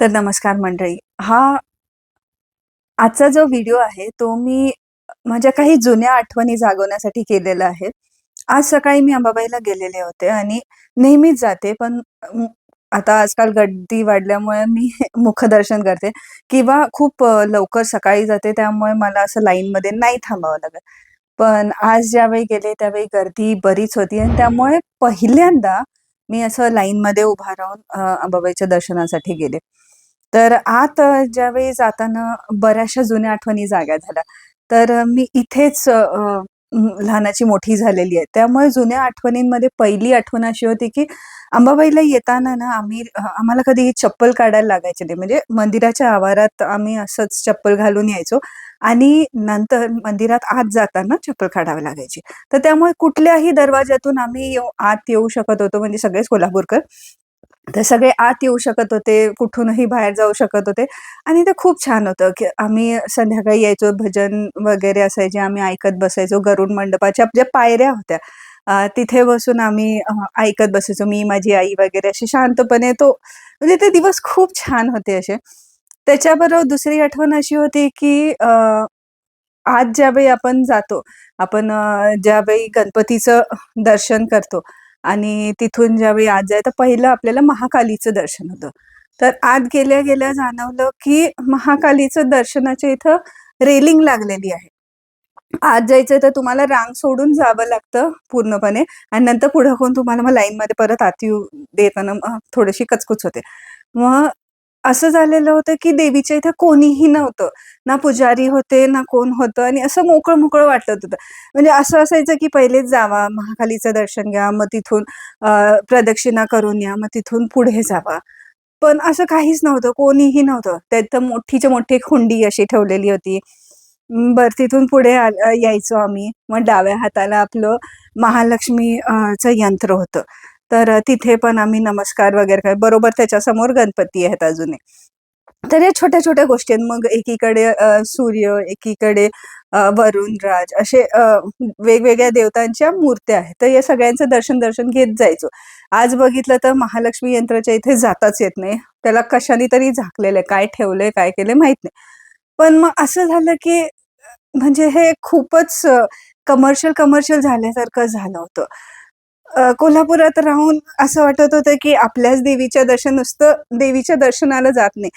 तर नमस्कार मंडळी. हा आजचा जो व्हिडिओ आहे तो मी माझ्या काही जुन्या आठवणी जागवण्यासाठी केलेला आहे. आज सकाळी मी अंबाबाईला गेलेले होते आणि नेहमीच जाते पण आता आजकाल गर्दी वाढल्यामुळे मी मुखदर्शन करते किंवा खूप लवकर सकाळी जाते त्यामुळे मला असं लाईनमध्ये नाही थांबावं लागत. पण आज ज्यावेळी गेले त्यावेळी गर्दी बरीच होती आणि त्यामुळे पहिल्यांदा मी असं लाईनमध्ये उभा राहून अंबाबाईच्या दर्शनासाठी गेले. तर आत ज्यावेळी जाताना बऱ्याचशा जुन्या आठवणी जाग्या झाल्या. तर मी इथेच लहानाची मोठी झालेली आहे. त्यामुळे जुन्या आठवणींमध्ये पहिली आठवण अशी होती, की अंबाबाईला येताना ना आम्ही आम्हाला कधी चप्पल काढायला लागायची नाही. म्हणजे मंदिराच्या आवारात आम्ही असंच चप्पल घालून यायचो आणि नंतर मंदिरात आत जाताना चप्पल काढावी लागायची. तर त्यामुळे कुठल्याही दरवाज्यातून आम्ही आत येऊ शकत होतो म्हणजे सगळेच कोल्हापूरकर. तर सगळे आत येऊ शकत होते, कुठूनही बाहेर जाऊ शकत होते आणि ते खूप छान होतं, की आम्ही संध्याकाळी यायचो, भजन वगैरे असायचे, आम्ही ऐकत बसायचो. गरुड मंडपाच्या ज्या पायऱ्या होत्या तिथे बसून आम्ही ऐकत बसायचो. मी, माझी आई वगैरे अशी शांतपणे तो म्हणजे ते दिवस खूप छान होते असे. त्याच्याबरोबर दुसरी आठवण अशी होती, की आज ज्यावेळी आपण जातो, आपण ज्यावेळी गणपतीचं दर्शन करतो आणि तिथून ज्यावेळी आत तर पहिलं आपल्याला महाकालीचं दर्शन होतं. तर आत गेल्या-गेल्या जाणवलं, की महाकालीचं दर्शनाच्या इथं रेलिंग लागलेली आहे. आत जायचंय तर तुम्हाला रांग सोडून जावं लागतं पूर्णपणे आणि नंतर पुढं होऊन तुम्हाला मग लाईनमध्ये परत आत येऊ देताना थोडीशी कचकुच होते. मग असं झालेलं होतं, की देवीच्या इथं कोणीही नव्हतं. ना पुजारी होते, ना कोण होतं आणि असं मोकळं-मोकळं वाटत होतं. म्हणजे असं असायचं, की पहिलेच जावा, महाकालीचं दर्शन घ्या, मग तिथून प्रदक्षिणा करून या, मग तिथून पुढे जावा. पण असं काहीच नव्हतं, कोणीही नव्हतं. त्यात मोठीच्या मोठी खुंडी अशी ठेवलेली होती. बर बरं तिथून पुढे यायचो आम्ही. मग डाव्या हाताला आपलं महालक्ष्मी यंत्र होतं. तर तिथे पण आम्ही नमस्कार वगैरे काय बरोबर त्याच्यासमोर गणपती आहेत अजूनही. तर या छोट्या-छोट्या गोष्टी आहेत. मग एकीकडे सूर्य, एकीकडे वरुण वरुणराज असे वेगवेगळ्या देवतांच्या मूर्त्या आहेत. तर या सगळ्यांचं दर्शन-दर्शन घेत जायचो. आज बघितलं तर महालक्ष्मी यंत्राच्या इथे जाताच येत नाही. त्याला कशाने तरी झाकलेलं आहे. काय ठेवलंय, काय केलंय माहीत नाही. पण मग असं झालं, की म्हणजे हे खूपच कमर्शियल, कमर्शियल झाल्यासारखं झालं होतं. कोल्हापुरात राहून असं वाटत होतं, की आपल्याच देवीच्या दर्शन नुसतं देवीच्या दर्शनाला जात नाही.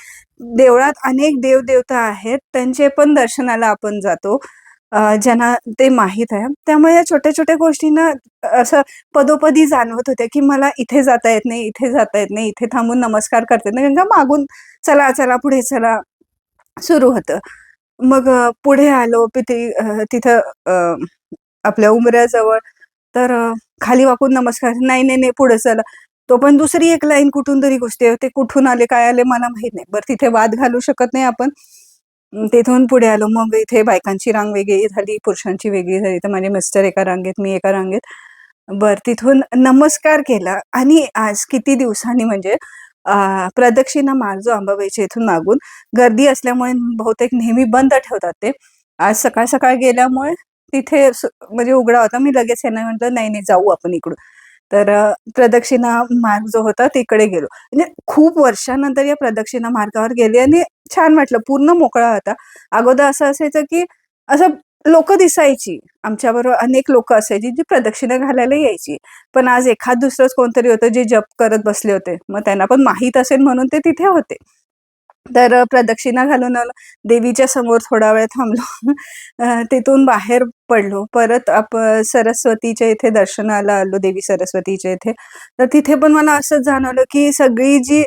देवळात अनेक देव-देवता आहेत, त्यांचे पण दर्शनाला आपण जातो. ज्यांना ते माहीत आहे. त्यामुळे या छोट्या-छोट्या गोष्टींना असं पदोपदी जाणवत होत्या, की मला इथे जाता येत नाही, इथे जाता येत नाही, इथे थांबून नमस्कार करता येत नाही. कारण का मागून चला, चला, पुढे चला सुरू होतं. मग पुढे आलो तिथे तिथं अ, आपल्या उंबऱ्याजवळ तर खाली वाकून नमस्कार, नाही, नाही, नाही, पुढे चला. तो पण दुसरी एक लाईन कुठून तरी घुसते. ते कुठून आले, काय आले मला माहीत नाही. बरं तिथे वाद घालू शकत नाही आपण. तिथून पुढे आलो. मग इथे बायकांची रांग वेगळी झाली, पुरुषांची वेगळी झाली. तर माझे मिस्टर एका रांगेत, मी एका रांगेत. बर तिथून नमस्कार केला आणि आज किती दिवसांनी म्हणजे प्रदक्षिणा प्रदक्षिणा जो अंबाबाईच्या इथून मागून गर्दी असल्यामुळे बहुतेक नेहमी बंद ठेवतात ते. आज सकाळ-सकाळ गेल्यामुळे तिथे म्हणजे उघडा होता. मी लगेच यांना म्हटलं, "नाही, नाही, जाऊ आपण इकडून." तर प्रदक्षिणा मार्ग जो होता तिकडे गेलो. म्हणजे खूप वर्षानंतर या प्रदक्षिणा मार्गावर गेले आणि छान वाटलं. पूर्ण मोकळा होता. अगोदर असं असायचं, की असं लोक दिसायची. आमच्याबरोबर अनेक लोक असायची, जी प्रदक्षिणा घालायला यायची. पण आज एखाद दुसरंच कोणतरी होतं, जे जप करत बसले होते. मग त्यांना पण माहीत असेल म्हणून ते तिथे होते. तर प्रदक्षिणा घालून आलो. देवीच्या समोर थोडा वेळ थांबलो. तिथून बाहेर पडलो. परत आप सरस्वतीच्या इथे दर्शनाला आलो, देवी सरस्वतीच्या इथे. तर तिथे पण मला असंच जाणवलं, की सगळी जी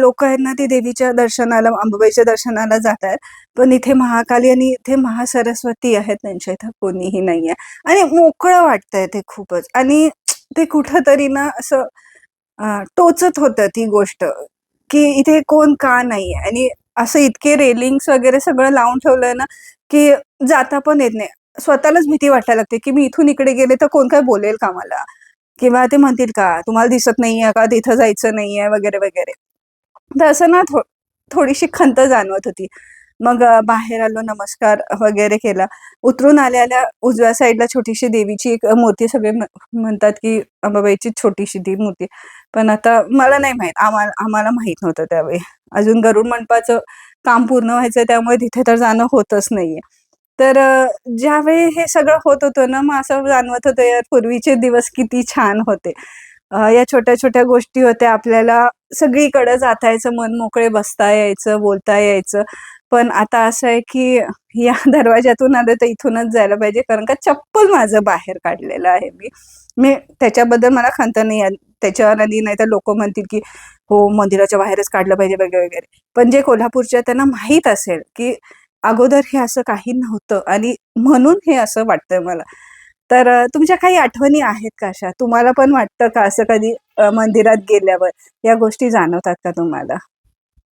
लोक आहेत ना, ती देवीच्या दर्शनाला, अंबाबाईच्या दर्शनाला जात आहेत. पण इथे महाकाली आणि इथे महासरस्वती आहेत, त्यांच्या इथं कोणीही नाहीये आणि मोकळं वाटतंय ते खूपच आणि ते कुठेतरी ना असं टोचत होतं ती गोष्ट, की इथे कोण का नाहीये आणि असं इतके रेलिंग्स वगैरे सगळं लावून ठेवलंय ना, की जाता पण येत नाही. स्वतःलाच भीती वाटायला लागते, की मी इथून इकडे गेले तर कोण काय बोलेल का मला? किंवा ते म्हणतील का, "तुम्हाला दिसत नाहीये का? तिथं जायचं नाहीये" वगैरे, वगैरे. तर असं ना थो थोडीशी खंत जाणवत होती. मग बाहेर आलो, नमस्कार वगैरे केला. उतरून आल्याला उजव्या साईडला छोटीशी देवीची एक मूर्ती सगळे म्हणतात, की अंबाबाईची छोटीशी ती मूर्ती. पण आता मला नाही माहीत. आम्हाला आम्हाला माहीत नव्हतं त्यावेळी. अजून गरुड मंडपाचं काम पूर्ण व्हायचं त्यामुळे तिथे तर जाणं होतच नाहीये. तर ज्यावेळी हे सगळं होत होतं ना, मग असं जाणवत होतं यार पूर्वीचे दिवस किती छान होते. या छोट्या-छोट्या गोष्टी होत्या. आपल्याला सगळीकडे जाता यायचं, मन मोकळे बसता यायचं, बोलता यायचं. पण आता असं आहे, की या दरवाजातून आलं तर इथूनच जायला पाहिजे कारण का चप्पल माझं बाहेर काढलेलं आहे मी. मी त्याच्याबद्दल मला खंत नाही त्याच्यावर आली नाहीतर लोक म्हणतील, की हो मंदिराच्या बाहेरच काढलं पाहिजे वगैरे, वगैरे. पण जे कोल्हापूरच्या त्यांना माहीत असेल, की अगोदर हे असं काही नव्हतं आणि म्हणून हे असं वाटतंय मला. तर तुमच्या काही आठवणी आहेत का अशा? तुम्हाला पण वाटतं का असं कधी मंदिरात गेल्यावर या गोष्टी जाणवतात का तुम्हाला?